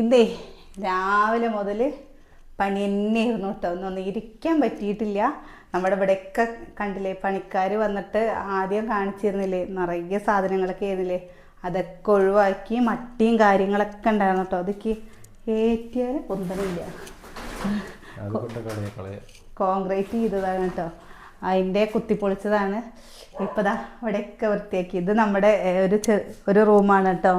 ഇതേ രാവിലെ മുതൽ പണി തന്നെയായിരുന്നു കേട്ടോ. ഒന്നും ഇരിക്കാൻ പറ്റിയിട്ടില്ല. നമ്മുടെ ഇവിടെയൊക്കെ കണ്ടില്ലേ പണിക്കാർ വന്നിട്ട് ആദ്യം കാണിച്ചിരുന്നില്ലേ നിറയെ സാധനങ്ങളൊക്കെ ആയിരുന്നില്ലേ? അതൊക്കെ ഒഴിവാക്കി മട്ടിയും കാര്യങ്ങളൊക്കെ ഉണ്ടായിരുന്നു കേട്ടോ. അതൊക്കെ ഏറ്റിയാൽ പൊന്തണില്ല. കോൺക്രീറ്റ് ചെയ്തതാണ് കേട്ടോ. അതിന്റെ കുത്തിപ്പൊളിച്ചതാണ്. ഇപ്പോൾ ദാ ഇവിടെയൊക്കെ വൃത്തിയാക്കി. ഇത് നമ്മുടെ ഒരു ഒരു റൂമാണ് കേട്ടോ.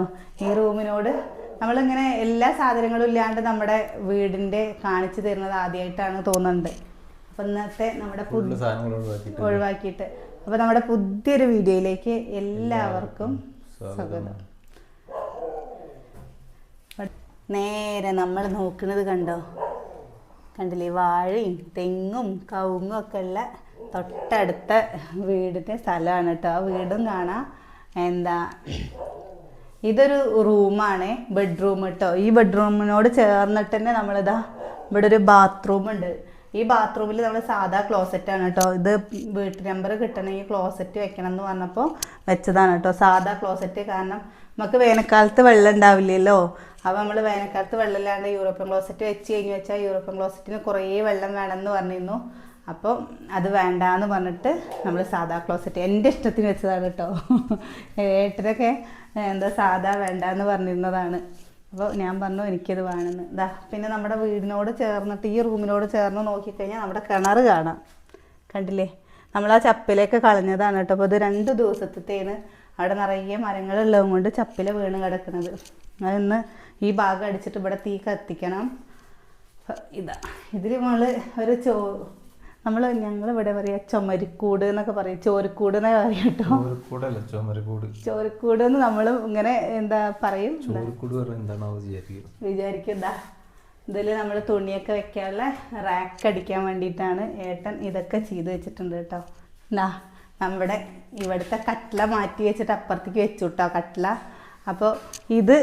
ഈ റൂമിനോട് നമ്മളിങ്ങനെ എല്ലാ സാധനങ്ങളും ഇല്ലാണ്ട് നമ്മുടെ വീടിന്റെ കാണിച്ചു തരുന്നത് ആദ്യമായിട്ടാണ് തോന്നുന്നുണ്ട്. അപ്പം ഇന്നത്തെ നമ്മുടെ ഒഴിവാക്കിയിട്ട്. അപ്പോൾ നമ്മുടെ പുതിയൊരു വീഡിയോയിലേക്ക് എല്ലാവർക്കും സ്വാഗതം. നേരെ നമ്മൾ നോക്കുന്നത് കണ്ടോ? കണ്ടില്ലേ? വാഴയും തെങ്ങും കവുങ്ങും ഒക്കെ ഉള്ള തൊട്ടടുത്ത വീടിന്റെ സ്ഥലമാണ് കേട്ടോ. ആ വീടും കാണാം. എന്താ ഇതൊരു റൂമാണ് ബെഡ്റൂം കേട്ടോ ഈ ബെഡ്റൂമിനോട് ചേർന്നിട്ട് തന്നെ നമ്മളിതാ ഇവിടെ ഒരു ബാത്റൂം ഉണ്ട്. ഈ ബാത്റൂമിൽ നമ്മൾ സാധാ ക്ലോസറ്റ് ആണ് കേട്ടോ ഇത് വീട്ട് നമ്പർ കിട്ടണമെങ്കിൽ ക്ലോസറ്റ് വെക്കണം എന്ന് പറഞ്ഞപ്പോൾ വെച്ചതാണ് കേട്ടോ സാധാ ക്ലോസറ്റ് കാരണം നമുക്ക് വേനൽക്കാലത്ത് വെള്ളം ഉണ്ടാവില്ലല്ലോ. അപ്പോൾ നമ്മൾ വേനൽക്കാലത്ത് വെള്ളം ഇല്ലാണ്ട് യൂറോപ്യൻ ക്ലോസറ്റ് വെച്ച് കഴിഞ്ഞ് വെച്ചാൽ യൂറോപ്യൻ ക്ലോസറ്റിന് കുറേ വെള്ളം വേണമെന്ന് പറഞ്ഞിരുന്നു. അപ്പോൾ അത് വേണ്ടാന്ന് പറഞ്ഞിട്ട് നമ്മൾ സാധാ ക്ലോസറ്റ് എന്റെ ഇഷ്ടത്തിന് വെച്ചതാണ് കേട്ടോ ഏട്ടരൊക്കെ എന്താ സാധാ വേണ്ടാന്ന് പറഞ്ഞിരുന്നതാണ്. അപ്പോൾ ഞാൻ പറഞ്ഞു എനിക്കത് വേണമെന്ന് ഇതാ പിന്നെ നമ്മുടെ വീടിനോട് ചേർന്നിട്ട് ഈ റൂമിനോട് ചേർന്ന് നോക്കിക്കഴിഞ്ഞാൽ നമ്മുടെ കിണർ കാണാം. കണ്ടില്ലേ? നമ്മൾ ആ ചപ്പിലേക്ക് കളഞ്ഞതാണ് കേട്ടോ അപ്പോൾ ഇത് രണ്ട് ദിവസത്തേന് അവിടെ നിറയെ മരങ്ങളുള്ളതും കൊണ്ട് ചപ്പില വീണ് കിടക്കുന്നത്. അതിന്ന് ഈ ഭാഗം അടിച്ചിട്ട് ഇവിടെ തീ കത്തിക്കണം. ഇതാ ഇതിൽ നമ്മൾ ഒരു ചോ നമ്മൾ ഞങ്ങൾ ഇവിടെ പറയാ ചുമരിക്കൂട് എന്നൊക്കെ പറയും. ചോരക്കൂട് എന്നൊക്കെ പറയും കേട്ടോ. ചോരക്കൂടല്ല ചുമരക്കൂട്. ചോരക്കൂട് എന്ന് നമ്മൾ ഇങ്ങനെ എന്താ പറയും. വിചാരിക്കണ്ട ഇതിൽ നമ്മൾ തുണിയൊക്കെ വെക്കാനുള്ള റാക്ക് അടിക്കാൻ വേണ്ടിയിട്ടാണ് ഏട്ടൻ ഇതൊക്കെ ചെയ്തു വെച്ചിട്ടുണ്ട് കേട്ടോ. എന്നാ നമ്മുടെ ഇവിടുത്തെ കട്ട്ല മാറ്റി വെച്ചിട്ട് അപ്പുറത്തേക്ക് വെച്ചു കേട്ടോ കട്ട്ല. അപ്പോൾ ഇത്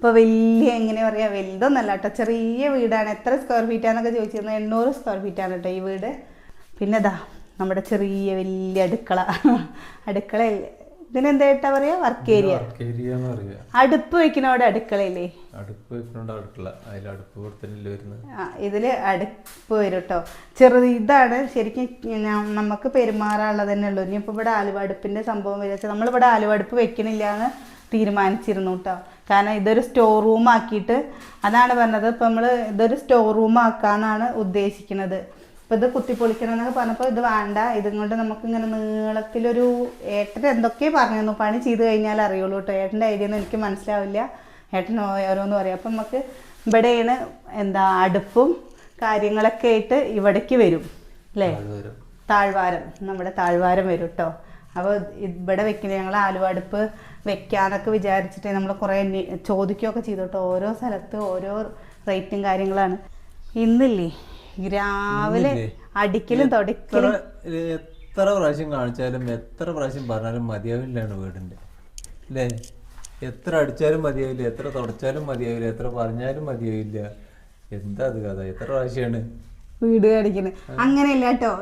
ഇപ്പോൾ വലിയ എങ്ങനെ പറയുക വലുതൊന്നല്ല കേട്ടോ. ചെറിയ വീടാണ്. എത്ര സ്ക്വയർ ഫീറ്റാന്നൊക്കെ ചോദിച്ചിരുന്നത്. എണ്ണൂറ് സ്ക്വയർ ഫീറ്റാണ് കേട്ടോ ഈ വീട്. പിന്നെ ഇതാ നമ്മുടെ ചെറിയ വലിയ അടുക്കള. അടുക്കള ഇതിനെന്തായിട്ടാ പറയുക വർക്ക് ഏരിയ വർക്ക് ഏരിയ അടുപ്പ് വെക്കുന്നവിടെ അടുക്കളയില്ലേ? അടുപ്പ് വെക്കുന്നുണ്ട് അടുക്കള. അതിൽ അടുപ്പ് കൂടെ വരുന്നത്. ആ ഇതിൽ അടുപ്പ് വരും കേട്ടോ. ചെറുത് ഇതാണ്. ശരിക്കും നമുക്ക് പെരുമാറാനുള്ളത് തന്നെ ഉള്ളൂ ഇനിയിപ്പോൾ ഇവിടെ ആലുവടുപ്പിന്റെ സംഭവം വിചാരിച്ചാൽ നമ്മളിവിടെ ആലുവടുപ്പ് വെക്കണില്ല എന്ന് തീരുമാനിച്ചിരുന്നു കേട്ടോ കാരണം ഇതൊരു സ്റ്റോർ റൂം ആക്കിയിട്ട് അതാണ് പറഞ്ഞത്. ഇപ്പം നമ്മൾ ഇതൊരു സ്റ്റോർ റൂം ആക്കാന്നാണ് ഉദ്ദേശിക്കുന്നത്. ഇപ്പം ഇത് കുത്തിപ്പൊളിക്കണം എന്നൊക്കെ പറഞ്ഞപ്പോൾ ഇത് വേണ്ട. ഇതും കൊണ്ട് നമുക്ക് ഇങ്ങനെ നീളത്തിലൊരു ഏട്ടൻ എന്തൊക്കെ പറഞ്ഞു പണി ചെയ്ത് കഴിഞ്ഞാൽ അറിയുള്ളൂ കേട്ടോ. ഏട്ടന്റെ ഐഡിയ ഒന്നും എനിക്ക് മനസ്സിലാവില്ല. ഏട്ടൻ ഓരോന്ന് പറയും. അപ്പം നമുക്ക് ഇവിടെയാണ് എന്താ അടുപ്പും കാര്യങ്ങളൊക്കെ ആയിട്ട് ഇവിടേക്ക് വരും. അല്ലേ? താഴ്വാരം. നമ്മുടെ താഴ്വാരം വരും കേട്ടോ. അപ്പോൾ ഇവിടെ വെക്കുന്നത് ഞങ്ങൾ ആലുവടുപ്പ് വെക്കാന്നൊക്കെ വിചാരിച്ചിട്ട് നമ്മൾ കുറേ ചോദിക്കുകയൊക്കെ ചെയ്തോട്ടോ. ഓരോ സ്ഥലത്ത് ഓരോ റേറ്റും കാര്യങ്ങളാണ്. ഇന്നില്ലേ? രാവിലെ? അടിക്കലും തുടക്കലും. എത്ര പ്രാവശ്യം കാണിച്ചാലും എത്ര പ്രാവശ്യം പറഞ്ഞാലും മതിയാവില്ലാണ് വീടിന്റെ അല്ലേ എത്ര അടിച്ചാലും മതിയാവില്ല എത്ര തുടച്ചാലും മതിയാവില്ല എത്ര പറഞ്ഞാലും മതിയാവില്ല. എന്താ അത് കഥ? എത്ര പ്രാവശ്യമാണ് വീട് കാണിക്കുന്നത് അങ്ങനെയല്ല കേട്ടോ.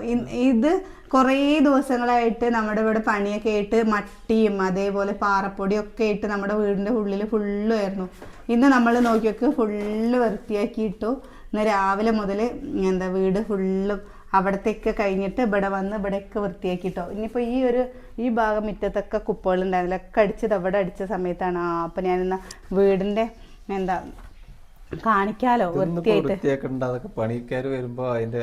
ഇത് കുറേ ദിവസങ്ങളായിട്ട് നമ്മുടെ ഇവിടെ പണിയൊക്കെ ആയിട്ട് മട്ടിയും അതേപോലെ പാറപ്പൊടിയും ഒക്കെ ആയിട്ട് നമ്മുടെ വീടിന്റെ ഉള്ളിൽ ഫുള്ള് ആയിരുന്നു. ഇന്ന് നമ്മൾ നോക്കിയൊക്കെ ഫുള്ള് വൃത്തിയാക്കി ഇട്ടു ഇന്ന് രാവിലെ മുതൽ എന്താ വീട് ഫുള്ളും അവിടത്തേക്ക് കഴിഞ്ഞിട്ട് ഇവിടെ വന്ന് ഇവിടെയൊക്കെ വൃത്തിയാക്കിയിട്ടോ ഇനിയിപ്പോൾ ഈ ഒരു ഈ ഭാഗം മുറ്റത്തൊക്കെ കുപ്പകളുണ്ടായിരുന്നില്ല ഒക്കെ അടിച്ചത് അവിടെ അടിച്ച സമയത്താണ്. ആ അപ്പം ഞാനിന്ന് വീടിന്റെ എന്താ കാണിക്കാലോ ഇതൊന്നും ഇപ്പൊ വൃത്തിയായിട്ട്? വൃത്തിയാക്കണ്ട അതൊക്കെ പണിക്കാർ വരുമ്പോ അതിന്റെ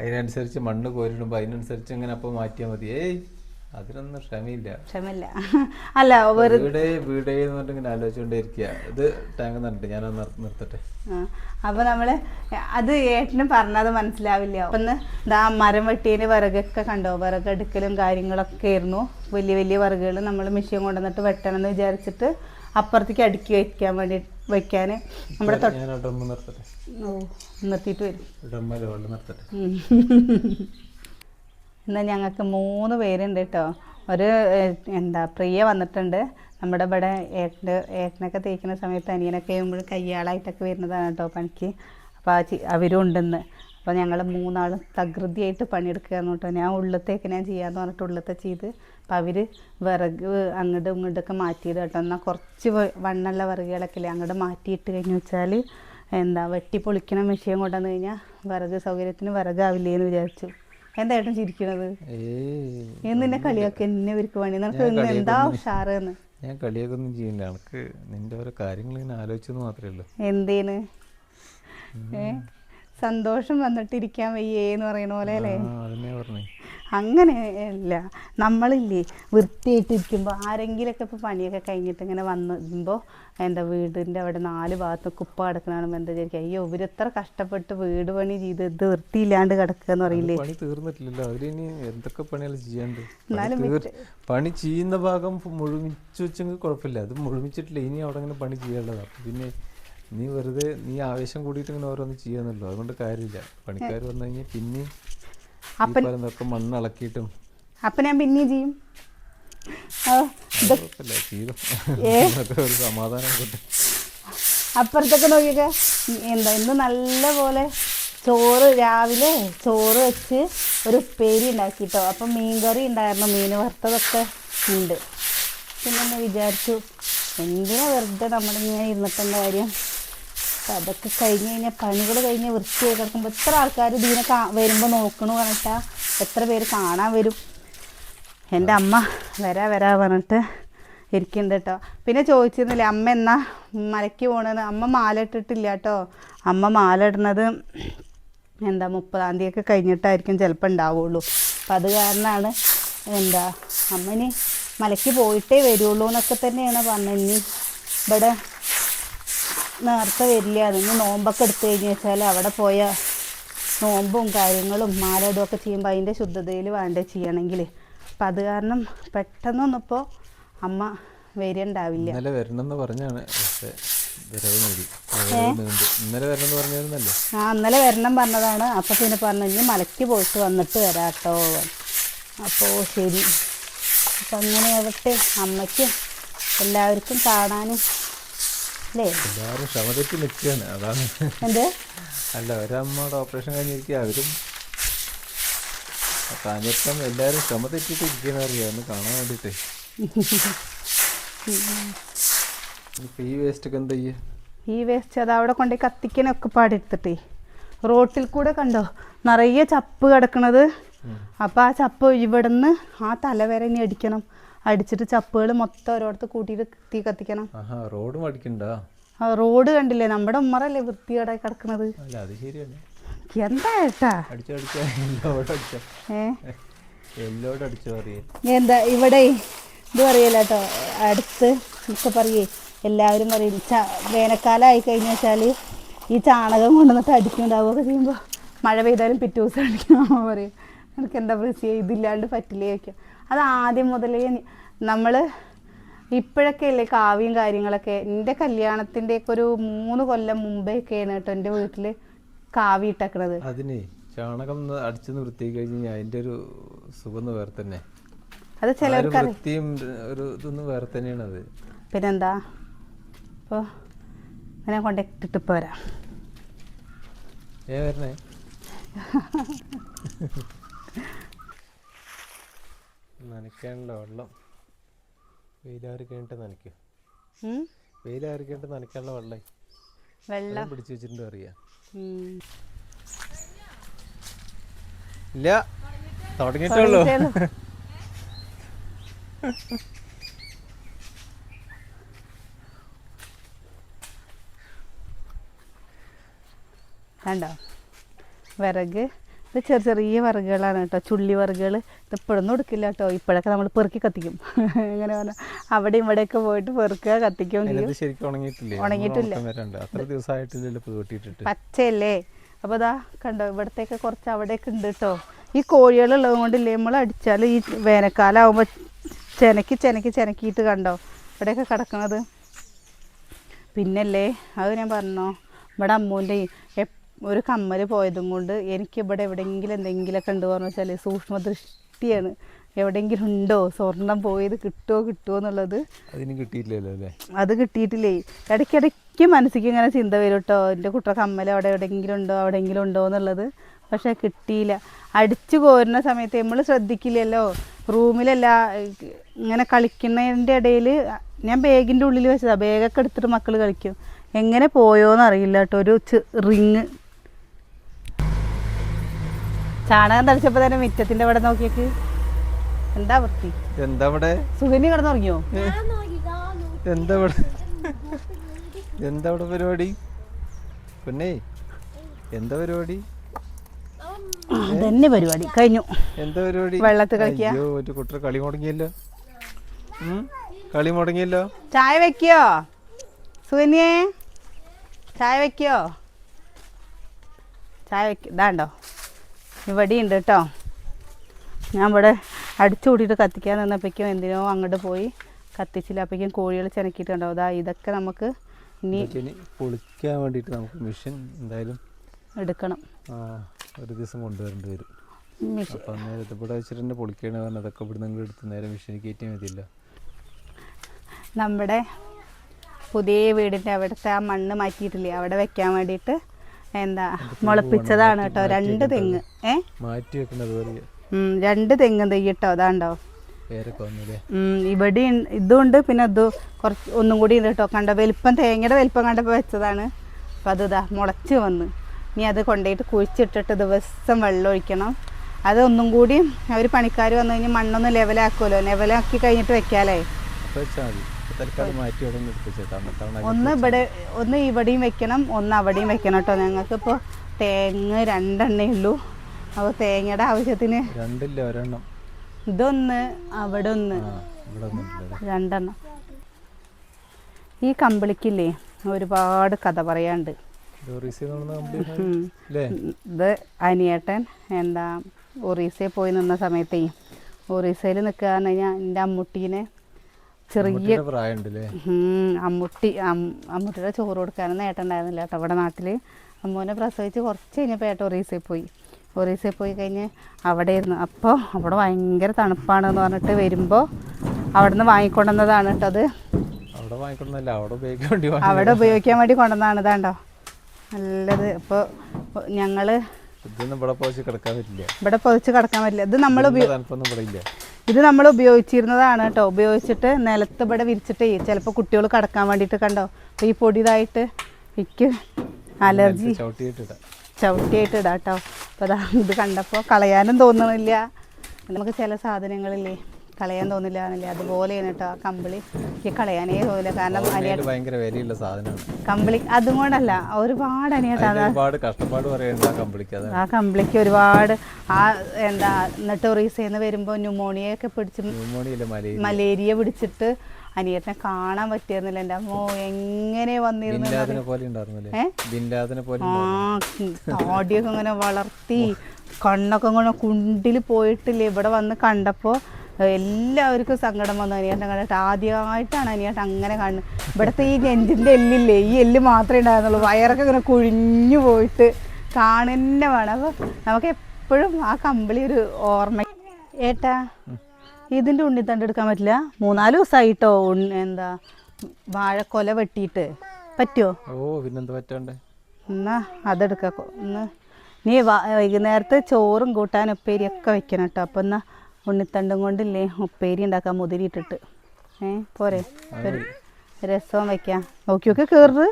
അതിനനുസരിച്ച് മണ്ണ് കോരിടുമ്പോ അതിനനുസരിച്ച് ഇങ്ങനെ അപ്പൊ മാറ്റിയാൽ മതി. ഏയ് അതിനൊന്നും ക്ഷമയില്ല. ക്ഷമയില്ല. അല്ല വീടേ വീടേ എന്ന് പറഞ്ഞിട്ട് ഇങ്ങനെ ആലോചിച്ചുകൊണ്ടേ ഇരിക്കുക ഇത് ടാങ്ക് നിന്നിട്ട് ഞാൻ നിർ- നിർത്തട്ടെ. അപ്പൊ നമ്മൾ അത് ഏട്ടനും പറഞ്ഞത് മനസ്സിലാവില്ല. ഒന്ന് ഇതാ മരം വെട്ടിയതിന് വിറകൊക്കെ കണ്ടോ? വിറകെടുക്കലും കാര്യങ്ങളൊക്കെ ആയിരുന്നു. വലിയ വലിയ വിറകുകൾ നമ്മൾ മെഷീൻ കൊണ്ടുവന്നിട്ട് വെട്ടണം എന്ന് വിചാരിച്ചിട്ട് അപ്പുറത്തേക്ക് അടുക്കി വയ്ക്കാൻ വേണ്ടി വയ്ക്കാൻ നമ്മുടെ ഓ നിർത്തിയിട്ട് വരും. എന്നാൽ ഞങ്ങൾക്ക് മൂന്ന് പേരുണ്ട് കേട്ടോ ഒരു എന്താ പ്രിയ വന്നിട്ടുണ്ട്. നമ്മുടെ ഇവിടെ ഏട്ടന്റെ ഏട്ടനൊക്കെ തേക്കുന്ന സമയത്ത് അനിയനൊക്കെ ചെയ്യുമ്പോൾ കയ്യാളായിട്ടൊക്കെ വരുന്നതാണ് കേട്ടോ പണിക്ക്. അപ്പോൾ ആ ചി അവരും ഉണ്ടെന്ന്. അപ്പോൾ ഞങ്ങൾ മൂന്നാളും തകൃതിയായിട്ട് എന്ന് പറഞ്ഞിട്ട് ഞാൻ ഉള്ളത്തേക്ക് ഞാൻ ചെയ്യാമെന്ന് പറഞ്ഞിട്ട് ഉള്ളത്തെ ചെയ്ത് അപ്പോൾ അവർ വിറക് അങ്ങോട്ടും ഇങ്ങോട്ടൊക്കെ മാറ്റിയത് കേട്ടോ. എന്നാൽ കുറച്ച് വണ്ണുള്ള വിറകുകളൊക്കെ ഇല്ലേ അങ്ങോട്ട് മാറ്റിയിട്ട് കഴിഞ്ഞു വെച്ചാൽ എന്താ വെട്ടി പൊളിക്കണ മെഷീൻ കൊണ്ടുവന്ന് കഴിഞ്ഞാൽ വിറക് സൗകര്യത്തിന് വിറകാവില്ലേന്ന് വിചാരിച്ചു. എന്തായിട്ടും ചിരിക്കണത്? എന്നെ എന്ന് നിന്നെ കളിയാക്കി എന്നെ ഇവർക്ക് പണി. നിനക്ക് ഇന്ന് എന്താ ഉഷാറെന്ന് ഞാൻ കളിയൊക്കെ ഒന്നും ചെയ്യില്ല. എനിക്ക് നിന്റെ ഓരോ കാര്യങ്ങൾ ഇങ്ങനെ ആലോചിച്ചെന്ന് മാത്രമേ ഉള്ളൂ. എന്തേന്? ഏ? സന്തോഷം വന്നിട്ടിരിക്കാൻ വയ്യേന്ന് പറയണ പോലെ അല്ലേ? അങ്ങനെ അല്ല നമ്മളില്ലേ വൃത്തിയായിട്ടിരിക്കുമ്പോൾ ആരെങ്കിലൊക്കെ ഇപ്പോൾ പണിയൊക്കെ കഴിഞ്ഞിട്ട് ഇങ്ങനെ വന്നുമ്പോൾ എന്താ വീടിന്റെ അവിടെ നാല് ഭാഗത്ത് കുപ്പ കിടക്കണ എന്താ വിചാരിക്കുക? അയ്യോ ഇവരെത്ര കഷ്ടപ്പെട്ട് വീട് പണി ചെയ്ത് ഇത് വൃത്തിയില്ലാണ്ട് കിടക്കുക എന്ന് പറയില്ലേ? പണി തീർന്നിട്ടില്ലല്ലോ. അവരിനി എന്തൊക്കെ പണികൾ ചെയ്യാണ്ട്? പണി എന്നാലും പണി ചെയ്യുന്ന ഭാഗം മുഴുമിച്ചു വെച്ചെങ്കിൽ കുഴപ്പമില്ല. അത് മുഴുമിച്ചിട്ടില്ല. ഇനി അവിടെ അങ്ങനെ പണി ചെയ്യാനുള്ളതാണ് പിന്നെ നീ വെറുതെ നീ ആവേശം കൂടിയിട്ട് ഇങ്ങനെ ഓരോന്ന് ചെയ്യാന്നല്ലോ. അതുകൊണ്ട് കാര്യമില്ല. പണിക്കാർ വന്നു കഴിഞ്ഞാൽ പിന്നെ മണ്ണ് ഇളക്കിയിട്ടും അപ്പൊ ഞാൻ പിന്നെ ചെയ്യും. സമാധാനം അപ്പുറത്തൊക്കെ നോക്കിയൊക്കെ എന്താ ഇന്ന് നല്ല പോലെ ചോറ് രാവിലെ ചോറ് വെച്ച് ഒരു ഉപ്പേരി ഉണ്ടാക്കിട്ടോ. അപ്പം മീൻകറി ഉണ്ടായിരുന്നു മീൻ വറുത്തതൊക്കെ ഉണ്ട്. പിന്നെ ഒന്ന് വിചാരിച്ചു എന്തിനാ വെറുതെ നമ്മളിങ്ങനെ ഇരുന്നിട്ടുള്ള കാര്യം? അപ്പം അതൊക്കെ കഴിഞ്ഞ് കഴിഞ്ഞാൽ പണികൾ കഴിഞ്ഞ് വൃത്തിയായി കിടക്കുമ്പോൾ എത്ര ആൾക്കാർ ഇതിനെ കാ വരുമ്പോൾ നോക്കണു പറഞ്ഞിട്ടാ? എത്ര പേര് കാണാൻ വരും? എന്റെ അമ്മ വരാ വരാ പറഞ്ഞിട്ട് ഇരിക്കുന്നുണ്ട് കേട്ടോ പിന്നെ ചോദിച്ചിരുന്നില്ലേ അമ്മ എന്നാ മലയ്ക്ക് പോണത് അമ്മ മാല ഇട്ടിട്ടില്ല കേട്ടോ അമ്മ മാല ഇടുന്നത് എന്താ മുപ്പതാം തീയതി കഴിഞ്ഞിട്ടായിരിക്കും ചിലപ്പോൾ ഉണ്ടാവുള്ളൂ അപ്പം അത് കാരണമാണ് എന്താ അമ്മ ഇനി മലയ്ക്ക് പോയിട്ടേ വരുള്ളൂ എന്നൊക്കെ തന്നെയാണ് പറഞ്ഞത്. ഇനി ഇവിടെ നേരത്തെ വരില്ല. അതിന് നോമ്പൊക്കെ എടുത്തു കഴിഞ്ഞ് വെച്ചാൽ അവിടെ പോയ നോമ്പും കാര്യങ്ങളും മാലയിടും ഒക്കെ ചെയ്യുമ്പോൾ അതിന്റെ ശുദ്ധതയിൽ വേണ്ടേ ചെയ്യണമെങ്കിൽ. അപ്പം അത് കാരണം പെട്ടെന്നൊന്നിപ്പോൾ അമ്മ വരിണ്ടാവില്ല. ഇന്നലെ വരണം എന്ന് പറഞ്ഞാണ് ഇന്നലെ വരണം പറഞ്ഞായിരുന്നല്ലോ ആ ഇന്നലെ വരണം പറഞ്ഞതാണ്. അപ്പം പിന്നെ പറഞ്ഞു ഇനി മലയ്ക്ക് പോയിട്ട് വന്നിട്ട് വരാട്ടോ. അപ്പോൾ ശരി. അപ്പം അങ്ങനെ ആവട്ടെ. അമ്മയ്ക്കും എല്ലാവർക്കും കാണാനും അല്ലേ? എല്ലാവരും ക്ഷമതയ്ക്ക് നിൽക്കുകയാണ്. അതാണ്. എന്ത്? അല്ല ഒരമ്മയുടെ ഓപ്പറേഷൻ കഴിഞ്ഞിരിക്കുക. അവരും കാഞ്ഞപ്പം എല്ലാവരും ക്ഷമ തെറ്റിയിട്ട് ഇരിക്കുന്ന അറിയാം കാണാൻ വേണ്ടിയിട്ട്. ഇപ്പൊ ഈ വേസ്റ്റ് ഒക്കെ എന്താ ചെയ്യേ? ഈ വേസ്റ്റ് അത് അവിടെ കൊണ്ടേ കത്തിക്കാനൊക്കെ പാടെടുത്തിട്ടേ റോട്ടിൽ കൂടെ കണ്ടോ? നിറയെ ചപ്പ് കിടക്കണത്. അപ്പോൾ ആ ചപ്പ് ഇവിടുന്ന് ആ തല വരെ ഇനി അടിക്കണം. അടിച്ചിട്ട് ചപ്പുകൾ മൊത്തം ഓരോരുത്തർ കൂട്ടിയിട്ട് തീ കത്തിക്കണം. റോഡ് മടിക്കണ്ട? ആ റോഡ് കണ്ടില്ലേ? നമ്മുടെ ഉമ്മറല്ലേ വൃത്തിയോടെ കിടക്കണത്? എന്താ ഏട്ടാ? എന്താ ഇവിടെ ഇത് പറയല്ല കേട്ടോ? അടുത്ത് ഒക്കെ പറയേ. എല്ലാവരും പറയും. വേനൽക്കാലം ആയി കഴിഞ്ഞു വെച്ചാൽ ഈ ചാണകം കൊണ്ടുവന്നിട്ട് അടിക്കുന്നുണ്ടാവുകയൊക്കെ ചെയ്യുമ്പോൾ മഴ പെയ്താലും പിറ്റേ ദിവസം അടിക്കണം പറയും. എനിക്ക് എന്താ പ്രശ്നം? ഇതില്ലാണ്ട് പറ്റില്ലേ? ചോദിക്കും. അത് ആദ്യം മുതലേ നമ്മൾ ഇപ്പോഴൊക്കെ അല്ലേ കാവ്യം കാര്യങ്ങളൊക്കെ. എന്റെ കല്യാണത്തിന്റെയൊക്കെ ഒരു മൂന്ന് കൊല്ലം മുമ്പേയൊക്കെയാണ് കേട്ടോ എന്റെ വീട്ടിൽ കാവ്യ ഇട്ടേക്കണത്. അതിനെ ചാണകം അടിച്ചു വൃത്തിയാക്കി കഴിഞ്ഞാൽ അതിന്റെ ഒരു സുഖം വേറെ തന്നെ. അത് ആ വൃത്തിയും ഒരു ഇതൊന്നും വേറെ തന്നെയാണ് അത്. പിന്നെന്താ? അപ്പോൾ അങ്ങനെ ഇപ്പോൾ പോരാ ഏ വരണേ? നനയ്ക്കാനുള്ള വെള്ളം. വെയിലാറി കഴിഞ്ഞിട്ട് നനയ്ക്കും? വെയിലാറി കഴിഞ്ഞിട്ട് നനയ്ക്കാനുള്ള വെള്ളം. വെള്ളം. പിടിച്ചു വെച്ചിട്ടുണ്ട് അറിയാം. ഇല്ല. തുടങ്ങിയിട്ടുള്ളൂ തുടങ്ങിയിട്ടേ കണ്ടോ? വിറക്. ഇത് ചെറിയ ചെറിയ വിറകുകളാണ് കേട്ടോ. ചുള്ളി വിറകുകൾ ഇത് ഇപ്പോഴൊന്നും എടുക്കില്ല കേട്ടോ. ഇപ്പോഴൊക്കെ നമ്മൾ പെറുക്കി കത്തിക്കും. ഇങ്ങനെ പറഞ്ഞാൽ അവിടെ ഇവിടെയൊക്കെ പോയിട്ട് പെറുക്കുക കത്തിക്കുകയും ചെയ്യും. അതിനകത്ത് ശരിക്കും ഉണങ്ങിയിട്ടില്ലേ? പച്ചയല്ലേ? അപ്പോൾ ഇതാ കണ്ടോ ഇവിടത്തേക്ക് കുറച്ച് അവിടെയൊക്കെ ഉണ്ട് കേട്ടോ. ഈ കോഴികളുള്ളത് കൊണ്ടില്ലേ നമ്മൾ അടിച്ചാൽ ഈ വേനൽക്കാലം ആകുമ്പോൾ ചെനക്കി ചെനക്കി ചെനക്കിയിട്ട് കണ്ടോ? ഇവിടെയൊക്കെ കിടക്കണത്. പിന്നല്ലേ അത് ഞാൻ പറഞ്ഞോ ഇവിടെ അമ്മൂന്റെ ഒരു കമ്മൽ പോയതും കൊണ്ട് എനിക്കിവിടെ എവിടെയെങ്കിലും എന്തെങ്കിലുമൊക്കെ ഉണ്ട് പറഞ്ഞു വെച്ചാൽ സൂക്ഷ്മ ദൃഷ്ടിയാണ് എവിടെയെങ്കിലും ഉണ്ടോ? സ്വർണം പോയത് കിട്ടുമോ കിട്ടുമോ എന്നുള്ളത് അതിന് കിട്ടിയിട്ടില്ലല്ലോ അല്ലേ? അത് കിട്ടിയിട്ടില്ലേ. ഇടയ്ക്കിടയ്ക്ക് മനസ്സിക്ക് ഇങ്ങനെ ചിന്ത വരും കേട്ടോ എന്റെ കുട്ട കമ്മൽ അവിടെ എവിടെയെങ്കിലും ഉണ്ടോ? എവിടെയെങ്കിലും ഉണ്ടോ എന്നുള്ളത്. പക്ഷേ കിട്ടിയില്ല. അടിച്ചു കോരുന്ന സമയത്ത് നമ്മൾ ശ്രദ്ധിക്കില്ലല്ലോ. റൂമിലല്ല ഇങ്ങനെ കളിക്കുന്നതിന്റെ ഇടയിൽ ഞാൻ ബാഗിന്റെ ഉള്ളിൽ വെച്ചതാണ് ബാഗൊക്കെ എടുത്തിട്ട് മക്കൾ കളിക്കും. എങ്ങനെ പോയോന്ന് എന്നറിയില്ല കേട്ടോ ഒരു റിങ് ചാണകം തളിച്ചപ്പോ തന്നെ മിറ്റത്തിന്റെ അവിടെ നോക്കിയേക്ക്. എന്താ വൃത്തി? എന്താ ഇവിടെ സുഗന്യ കിടന്നുറങ്ങിയോ? എന്താ ഇവിടെ? എന്താ ഇവിടെ പരിപാടി? പിന്നെ എന്താ പരിപാടി? അതന്നെ പരിപാടി. കഴിഞ്ഞു. എന്താ പരിപാടി? വെള്ളത്തിൽ കളിക്കുക കുട്ടർ കളി മുടങ്ങിയല്ലോ? കളി മുടങ്ങിയല്ലോ? ചായ വെക്കോ? സുകന്യേ ചായ വെക്കോ? ചായ വെക്കോ ഇതാണ്ടോ? ഇവിടെ ഉണ്ട് കേട്ടോ. ഞാൻ ഇവിടെ അടിച്ചു കൂട്ടിയിട്ട് കത്തിക്കാൻ നിന്നപ്പോഴേക്കും എന്തിനോ അങ്ങോട്ട് പോയി കത്തിച്ചില്ല. അപ്പോഴേക്കും കോഴികൾ ചെനക്കിയിട്ടുണ്ടോ? അതാ ഇതൊക്കെ നമുക്ക് ഇനി പൊളിക്കാൻ വേണ്ടിയിട്ട് നമുക്ക് മെഷീൻ എന്തായാലും എടുക്കണം. ഒരു ദിവസം കൊണ്ടുവരേണ്ടി വരും. അപ്പം അന്നേരം ഇവിടെ വെച്ചിട്ട് പൊളിക്കണ പറഞ്ഞാൽ അതൊക്കെ ഇവിടെ നിങ്ങൾ എടുത്ത് നേരെ മെഷീനിൽ കയറ്റിയാൽ മതിയല്ലോ. നമ്മുടെ പുതിയ വീടിന്റെ അവിടുത്തെ ആ മണ്ണ് മാറ്റിയിട്ടില്ലേ? അവിടെ വെക്കാൻ വേണ്ടിയിട്ട് എന്താ മുളപ്പിച്ചതാണ് കേട്ടോ. രണ്ട് തെങ്ങ്. ഏ? മാറ്റി വെക്കുന്നത് രണ്ട് തെങ്ങ് തെയ്യട്ടോ അതാണ്ടോ? ഇവിടെ ഇതുണ്ട് പിന്നെ ഇത് കുറച്ച് ഒന്നും കൂടി ഉണ്ട് കേട്ടോ. കണ്ട വലിപ്പം തേങ്ങയുടെ വലിപ്പം കണ്ടപ്പോൾ വെച്ചതാണ്. അപ്പം അത് ഇതാ മുളച്ച് വന്ന്. ഇനി അത് കൊണ്ടുപോയിട്ട് കുഴിച്ചിട്ടിട്ട് ദിവസം വെള്ളം ഒഴിക്കണം. അത് ഒന്നും കൂടി അവർ പണിക്കാർ വന്നു കഴിഞ്ഞാൽ മണ്ണൊന്ന് ലെവലാക്കുമല്ലോ ലെവലാക്കി കഴിഞ്ഞിട്ട് വെക്കാലേ ഒന്ന് ഇവിടെ ഒന്ന് ഇവിടെയും വെക്കണം ഒന്ന് അവിടെയും വെക്കണം കേട്ടോ. ഞങ്ങൾക്കിപ്പോൾ തേങ്ങ രണ്ടെണ്ണേ ഉള്ളൂ. അപ്പോൾ തേങ്ങയുടെ ആവശ്യത്തിന് രണ്ടില്ല ഒരെണ്ണം. ഇതൊന്ന് അവിടെ ഒന്ന്. രണ്ടെണ്ണം. ഈ കമ്പിളിക്കില്ലേ ഒരുപാട് കഥ പറയാണ്ട് ഇത് അനിയേട്ടൻ എന്താ ഒറീസയിൽ പോയി നിന്ന സമയത്തേ ഒറീസയിൽ നിൽക്കുക എന്ന് കഴിഞ്ഞാൽ എന്റെ അമ്മുട്ടീനെ ചെറിയ അമ്മുട്ടി അമ്മുട്ടിയുടെ ചോറ് കൊടുക്കാനൊന്നും ഏട്ടുണ്ടായിരുന്നില്ല കേട്ടോ ഇവിടെ നാട്ടിൽ അമ്മൂനെ പ്രസവിച്ച് കുറച്ച് കഴിഞ്ഞപ്പോൾ ഏട്ടൻ ഒറീസയിൽ പോയി. ഒറീസയിൽ പോയി കഴിഞ്ഞ് അവിടെ ഇരുന്നു അപ്പോൾ അവിടെ ഭയങ്കര തണുപ്പാണെന്ന് പറഞ്ഞിട്ട് വരുമ്പോൾ അവിടെ നിന്ന് വാങ്ങിക്കൊണ്ടുവന്നതാണ് കേട്ടോ അത്. അവിടെ ഉപയോഗിക്കാൻ വേണ്ടി കൊണ്ടുവന്നതാണ് ഇതാണ്ടോ? നല്ലത്. അപ്പോൾ ഞങ്ങൾ ഇവിടെ പൊതിച്ച് കിടക്കാൻ പറ്റില്ല. ഇത് നമ്മൾ ഇത് നമ്മൾ ഉപയോഗിച്ചിരുന്നതാണ് കേട്ടോ ഉപയോഗിച്ചിട്ട് നിലത്ത് ഇവിടെ വിരിച്ചിട്ട് ചിലപ്പോൾ കുട്ടികൾ കടക്കാൻ വേണ്ടിയിട്ട് കണ്ടോ? അപ്പോൾ ഈ പൊടിയതായിട്ട് എനിക്ക് അലർജി ചവിട്ടിയായിട്ട് ഇടാം കേട്ടോ അപ്പോൾ അതാ ഇത് കണ്ടപ്പോൾ കളയാനും തോന്നണില്ല. നമുക്ക് ചില സാധനങ്ങളില്ലേ കളയാൻ തോന്നില്ല എന്നല്ലേ അതുപോലെ കേട്ടോ ആ കമ്പിളി. എനിക്ക് കളയാനേ തോന്നില്ല. കാരണം ഭയങ്കര വിലയുള്ള സാധനമാണ്. കമ്പിളി അതുകൊണ്ടല്ല ഒരുപാട് അനിയട്ടാ ഒരുപാട് കഷ്ടപ്പാട് ആ കമ്പിളിക്ക് ആ കമ്പിളിക്ക് ഒരുപാട് ആ എന്താ എന്നിട്ട് വരുമ്പോ വരുമ്പോൾ ന്യൂമോണിയ ഒക്കെ പിടിച്ച് മലേറിയ പിടിച്ചിട്ട് അനിയത്തിനെ കാണാൻ പറ്റിയിരുന്നില്ല എന്റെ അമ്മോ എങ്ങനെ വന്നിരുന്നു ആ താടിയൊക്കെ ഇങ്ങനെ വളർത്തി കണ്ണൊക്കെ ഇങ്ങനെ കുണ്ടിൽ പോയിട്ടില്ല? ഇവിടെ വന്ന് കണ്ടപ്പോൾ എല്ലാവർക്കും സങ്കടം വന്നു. അനിയേട്ടൻ കണ്ടിട്ട് ആദ്യമായിട്ടാണ് അനിയേട്ടൻ അങ്ങനെ കാണുന്നത് ഇവിടുത്തെ ഈ നെഞ്ചിന്റെ എല്ലില്ലേ ഈ എല്ല് മാത്രമേ ഉണ്ടായിരുന്നുള്ളൂ. വയറൊക്കെ ഇങ്ങനെ കുഴിഞ്ഞു പോയിട്ട് കാണുന്നെ വേണം. അപ്പോൾ നമുക്ക് എപ്പോഴും ആ കമ്പിളി ഒരു ഓർമ്മ. ഏട്ടാ ഇതിന്റെ ഉണ്ണിത്തണ്ട് എടുക്കാൻ പറ്റില്ല? മൂന്നാൽ ദിവസമായിട്ടോ ഉണ്ണി എന്താ വാഴക്കൊല വെട്ടിയിട്ട്. പറ്റുമോ ഓ പിന്നെന്താ പറ്റണ്ടേ? എന്നാ അതെടുക്കാം ഒന്ന് നീ വൈകുന്നേരത്തെ വൈകുന്നേരത്ത് ചോറും കൂട്ടാനും ഉപ്പേരിയൊക്കെ വെക്കണം കേട്ടോ. അപ്പം എന്നാ ഉണ്ണിത്തണ്ടും കൊണ്ടില്ലേ ഉപ്പേരി ഉണ്ടാക്കാം മുതിരിയിട്ടിട്ട് ഏ പോരെ. ഒരു രസവും വെക്കാം. നോക്കി നോക്കി കയറ്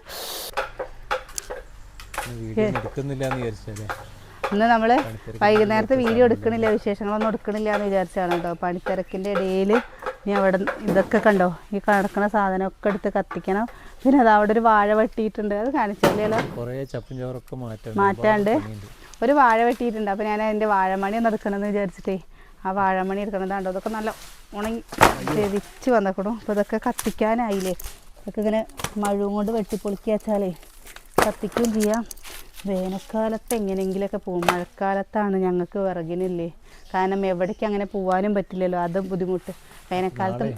ഇന്ന് നമ്മൾ വൈകുന്നേരത്തെ വീഡിയോ എടുക്കണില്ല വിശേഷങ്ങളൊന്നും എടുക്കണില്ല എന്ന് വിചാരിച്ചാണ് കേട്ടോ. പണിത്തിരക്കിന്റെ ഇടയിൽ ഇനി അവിടെ ഇതൊക്കെ കണ്ടോ? ഈ കിടക്കുന്ന സാധനമൊക്കെ എടുത്ത് കത്തിക്കണം. പിന്നെ അത് അവിടെ ഒരു വാഴ വെട്ടിയിട്ടുണ്ട്. അത് കാണിച്ചില്ലല്ലോ മാറ്റം മാറ്റാണ്ട് ഒരു വാഴ വെട്ടിയിട്ടുണ്ട്. അപ്പോൾ ഞാൻ അതിന്റെ വാഴമണി ഒന്ന് എടുക്കണമെന്ന് വിചാരിച്ചിട്ടേ. ആ വാഴമണി എടുക്കണതാണ്ടോ അതൊക്കെ നല്ല ഉണങ്ങി വെച്ച് വന്നേക്കണു. അപ്പോൾ ഇതൊക്കെ കത്തിക്കാനായില്ലേ? ഇതൊക്കെ ഇങ്ങനെ മഴവും കൊണ്ട് വെട്ടിപ്പൊളിക്കി വെച്ചാലേ കത്തിക്കുകയും ചെയ്യാം. വേനൽക്കാലത്ത് എങ്ങനെയെങ്കിലുമൊക്കെ പോകും മഴക്കാലത്താണ് ഞങ്ങൾക്ക് വിറകിനില്ലേ. കാരണം എവിടേക്ക് അങ്ങനെ പോകാനും പറ്റില്ലല്ലോ. അതും ബുദ്ധിമുട്ട്. വേനൽക്കാലത്ത്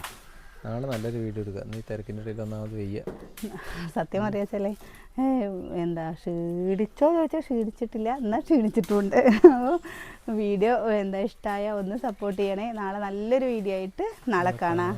നാളെ നല്ലൊരു വീഡിയോ എടുക്കുക. നീ തിരക്കിന്റെ ഇടയിൽ ഒന്നാമത് വയ്യ. സത്യം അറിയാച്ചല്ലേ എന്താ ക്ഷീണിച്ചോ ചോദിച്ചാൽ ക്ഷീണിച്ചിട്ടില്ല. എന്നാൽ ക്ഷീണിച്ചിട്ടുണ്ട്. വീഡിയോ എന്താ ഇഷ്ടമായ ഒന്ന് സപ്പോർട്ട് ചെയ്യണേ. നാളെ നല്ലൊരു വീഡിയോ ആയിട്ട് നാളെ കാണാം.